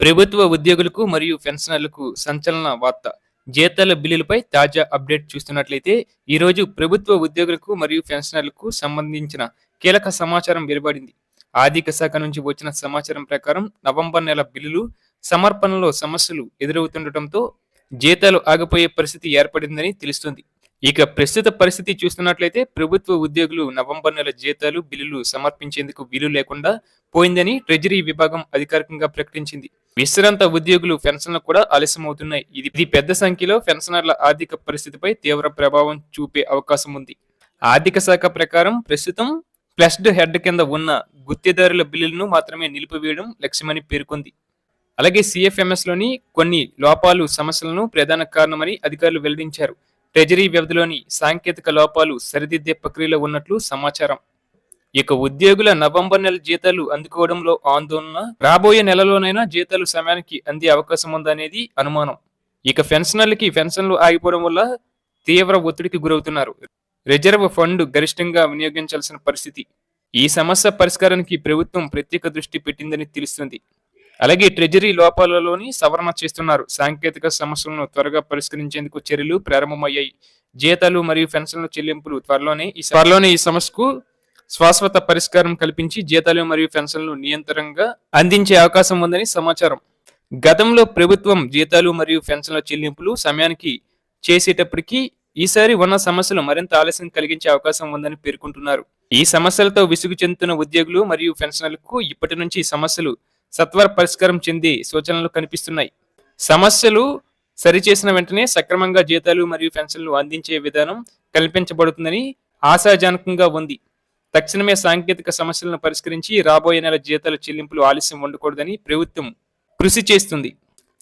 ప్రభుత్వ ఉద్యోగులకు మరియు పెన్షనర్లకు సంచలన వార్త. జీతాల బిల్లులపై తాజా అప్డేట్ చూస్తున్నట్లయితే ఈ రోజు ప్రభుత్వ ఉద్యోగులకు మరియు పెన్షనర్లకు సంబంధించిన కీలక సమాచారం వెలువడింది. ఆర్థిక శాఖ నుంచి వచ్చిన సమాచారం ప్రకారం నవంబర్ నెల బిల్లులు సమర్పణలో సమస్యలు ఎదురవుతుండటంతో జీతాలు ఆగిపోయే పరిస్థితి ఏర్పడిందని తెలుస్తుంది. ఇక ప్రస్తుత పరిస్థితి చూస్తున్నట్లయితే ప్రభుత్వ ఉద్యోగులు నవంబర్ నెల జీతాలు బిల్లులు సమర్పించేందుకు వీలు లేకుండా పోయిందని ట్రెజరీ విభాగం అధికారికంగా ప్రకటించింది. విశ్రాంత ఉద్యోగులు పెన్షన్లు కూడా ఆలస్యం అవుతున్నాయి ఇది ఇది పెద్ద సంఖ్యలో పెన్షనర్ల ఆర్థిక పరిస్థితిపై తీవ్ర ప్రభావం చూపే అవకాశం ఉంది. ఆర్థిక శాఖ ప్రకారం ప్రస్తుతం ప్లస్డ్ హెడ్ కింద ఉన్న గుత్తేదారుల బిల్లులను మాత్రమే నిలిపివేయడం లక్ష్యమని పేర్కొంది. అలాగే సిఎఫ్ఎంఎస్లోని కొన్ని లోపాలు సమస్యలను ప్రధాన కారణమని అధికారులు వెల్లడించారు. ట్రెజరీ వ్యవధిలోని సాంకేతిక లోపాలు సరిదిద్దే ప్రక్రియలో ఉన్నట్లు సమాచారం. ఇక ఉద్యోగుల నవంబర్ నెల జీతాలు అందుకోవడంలో ఆందోళన. రాబోయే నెలలోనైనా జీతాలు సమయానికి అందే అవకాశం ఉందనేది అనుమానం. ఇక పెన్షనర్లకి పెన్షన్లు ఆగిపోవడం వల్ల తీవ్ర ఒత్తిడికి గురవుతున్నారు. రిజర్వ్ ఫండ్ గరిష్టంగా వినియోగించాల్సిన పరిస్థితి. ఈ సమస్య పరిష్కారానికి ప్రభుత్వం ప్రత్యేక దృష్టి పెట్టిందని తెలుస్తుంది. అలాగే ట్రెజరీ లోపాలలోని సవరణ చేస్తున్నారు. సాంకేతిక సమస్యలను త్వరగా పరిష్కరించేందుకు చర్యలు ప్రారంభమయ్యాయి. జీతాలు మరియు పెన్షన్ల చెల్లింపులు త్వరలోనే ఈ త్వరలోనే ఈ సమస్యకు శాశ్వత పరిష్కారం కల్పించి జీతాలు మరియు పెన్షన్లు నియంత్రణగా అందించే అవకాశం ఉందని సమాచారం. గతంలో ప్రభుత్వం జీతాలు మరియు పెన్షన్ల చెల్లింపులు సమయానికి చేసేటప్పటికీ ఈసారి ఉన్న సమస్యలు మరింత ఆలస్యం కలిగించే అవకాశం ఉందని పేర్కొంటున్నారు. ఈ సమస్యలతో విసుగు చెందుతున్న ఉద్యోగులు మరియు పెన్షనర్లకు ఇప్పటి నుంచి సమస్యలు సత్వర పరిష్కారం చెంది సూచనలు కనిపిస్తున్నాయి. సమస్యలు సరిచేసిన వెంటనే సక్రమంగా జీతాలు మరియు పెన్షన్లు అందించే విధానం కల్పించబడుతుందని ఆశాజనకంగా ఉంది. తక్షణమే సాంకేతిక సమస్యలను పరిష్కరించి రాబోయే నెల జీతాల చెల్లింపులు ఆలస్యం ఉండకూడదని ప్రభుత్వం కృషి చేస్తుంది.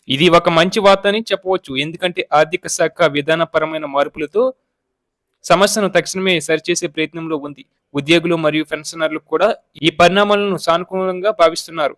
ఇది ఒక మంచి వార్త అని చెప్పవచ్చు. ఎందుకంటే ఆర్థిక శాఖ విధానపరమైన మార్పులతో సమస్యను తక్షణమే సరిచేసే ప్రయత్నంలో ఉంది. ఉద్యోగులు మరియు పెన్షనర్లు కూడా ఈ పరిణామాలను సానుకూలంగా భావిస్తున్నారు.